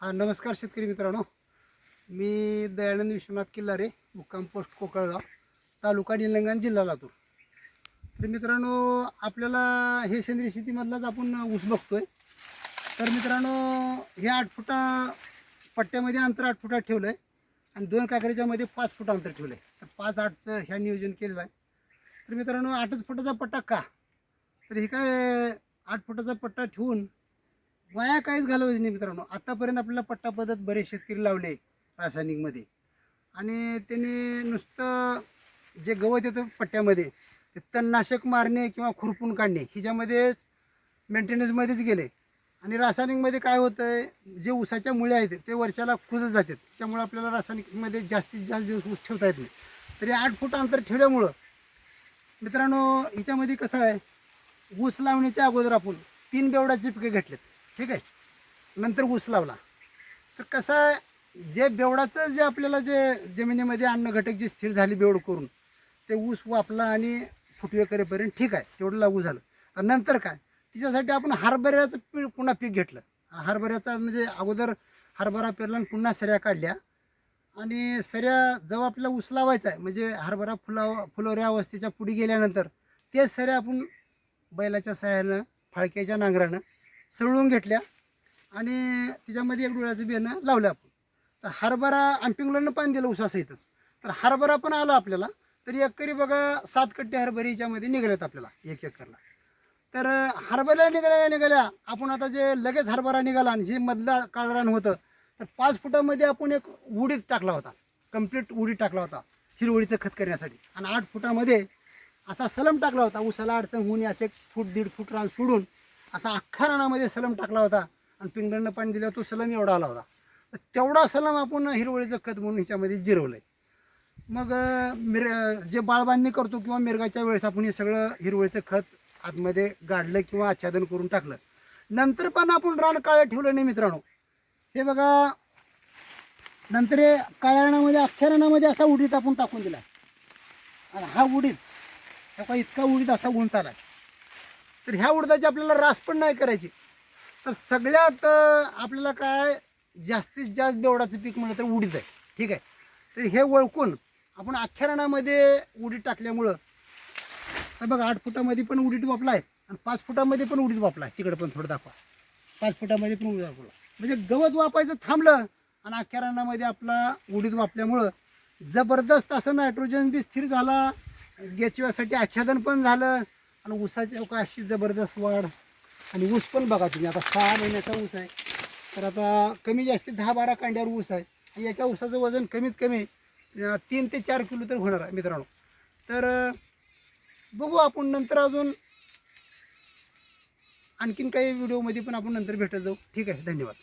हा नमस्कार शेतकरी मित्रांनो. मी दयानंद विश्वनाथ किल्लारे मुक्काम पोस्ट कोकळगाव तालुका निलंगण जिल्हा लातूर. तर मित्रांनो आपल्याला हे सेंद्रिय शेतीमधलाच आपण ऊस बघतोय. तर मित्रांनो हे आठ फुटा पट्ट्यामध्ये अंतर आठ फुटात ठेवलं आहे आणि दोन काकरीच्यामध्ये पाच फुट अंतर ठेवलं आहे तर पाच आठचं ह्या नियोजन केलेलं आहे. तर मित्रांनो आठच फुटाचा पट्टा का? तर हे काय आठ फुटाचा पट्टा ठेवून वाया काहीच घालवायचं नाही मित्रांनो. आतापर्यंत आपल्याला पट्टा पद्धत बरेच शेतकरी लावले रासायनिकमध्ये. आणि त्याने नुसतं जे गवत येतं पट्ट्यामध्ये ते तणनाशक मारणे किंवा खुरपून काढणे ह्याच्यामध्येच मेंटेनन्समध्येच गेले. आणि रासायनिकमध्ये काय होतं आहे जे ऊसाच्या मुळे आहेत ते वर्षाला कुजत जातात. त्यामुळे आपल्याला रासायनिकमध्ये जास्तीत जास्त दिवस ऊस ठेवता येत नाही. तरी आठ फूट अंतर ठेवल्यामुळं मित्रांनो हिच्यामध्ये कसं आहे ऊस लावण्याच्या अगोदर आपण तीन बेवडाची पिके घेतलेत. ठीक आहे? नंतर ऊस लावला. तर कसं आहे? जे बेवडाचं जे आपल्याला जे जमिनीमध्ये अन्न घटक जे स्थिर झाली बेवड करून ते ऊस वापला आणि फुटवे करेपर्यंत ठीक आहे तेवढं लागू झालं. आणि नंतर काय? तिच्यासाठी आपण हरभऱ्याचं पीक पुन्हा पीक घेतलं. हरभऱ्याचा म्हणजे अगोदर हरभरा पेरला आणि पुन्हा सऱ्या काढल्या. आणि सऱ्या जेव्हा आपल्याला ऊस लावायचा आहे म्हणजे हरभरा फुलाव फुलोऱ्या अवस्थेच्या पुढे गेल्यानंतर ते सऱ्या आपण बैलाच्या सहाय्यानं फाळक्याच्या नांगरानं सळून घेतल्या आणि तिच्यामध्ये एक डोळ्याचं बियाणं लावलं आपण. तर हरभरा आम्पिंगलानं पाणी दिलं उसासहितच. तर हरभरा पण आला आपल्याला तर एकरी बघा सात कट्टे हरभरे याच्यामध्ये निघाल्यात आपल्याला एक एकरला. तर हरभऱ्या निघाल्या निघाल्या. आपण आता जे लगेच हरभरा निघाला आणि जे मधला काळरान होतं तर पाच फुटामध्ये आपण एक उडीद टाकला होता. कंप्लीट उडीद टाकला होता हिरवळीचं खत करण्यासाठी. आणि आठ फुटामध्ये असा सलम टाकला होता उसाला अडचण होऊन असे एक फूट दीड फूट रान सोडून असा अख्खा रानामध्ये सलम टाकला होता आणि पिंगडनं पाणी दिलं तो सलम एवढा आला होता. तर तेवढा सलम आपण हिरवळीचं खत म्हणून ह्याच्यामध्ये जिरवलं आहे मग मिर जे बाळबांधणी करतो किंवा मिरगाच्या वेळेस आपण हे सगळं हिरवळीचं खत आतमध्ये गाडलं किंवा आच्छादन करून टाकलं. नंतर पण आपण रान काळं ठेवलं नाही मित्रांनो. हे बघा नंतर हे काळ्या रानामध्ये अख्ख्या रानामध्ये असा उडीत आपण टाकून दिला. आणि हा उडीद हा इतका उडीत असा उंच आला तर ह्या उडदाची आपल्याला रास पण नाही करायची. तर सगळ्यात आपल्याला काय जास्तीत जास्त बेवडाचं पीक म्हणलं तर उडीद आहे. ठीक आहे? तर हे ओळखून आपण अख्ख्या रानामध्ये उडीद टाकल्यामुळं तर बघा आठ फुटामध्ये पण उडीद वापला आहे आणि पाच फुटामध्ये पण उडीद वापला आहे तिकडे पण थोडं दाखवा. पाच फुटामध्ये पण उडीद वापरला. म्हणजे गवत वापायचं थांबलं आणि अख्ख्या रानामध्ये आपला उडीद वापल्यामुळं जबरदस्त असं नायट्रोजन बी स्थिर झाला. गेचव्यासाठी आच्छादन पण झालं. आणि ऊसाची का अशी जबरदस्त वाढ. आणि ऊस पण बघा तुम्ही आता सहा महिन्याचा ऊस आहे. तर आता कमी जास्ती दहा बारा कांड्यावर ऊस आहे. आणि एका ऊसाचं वजन कमीत कमी तीन ते चार किलो तर होणार आहे मित्रांनो. तर बघू आपण नंतर अजून आणखीन काही व्हिडिओमध्ये पण आपण नंतर भेटत जाऊ. ठीक आहे धन्यवाद.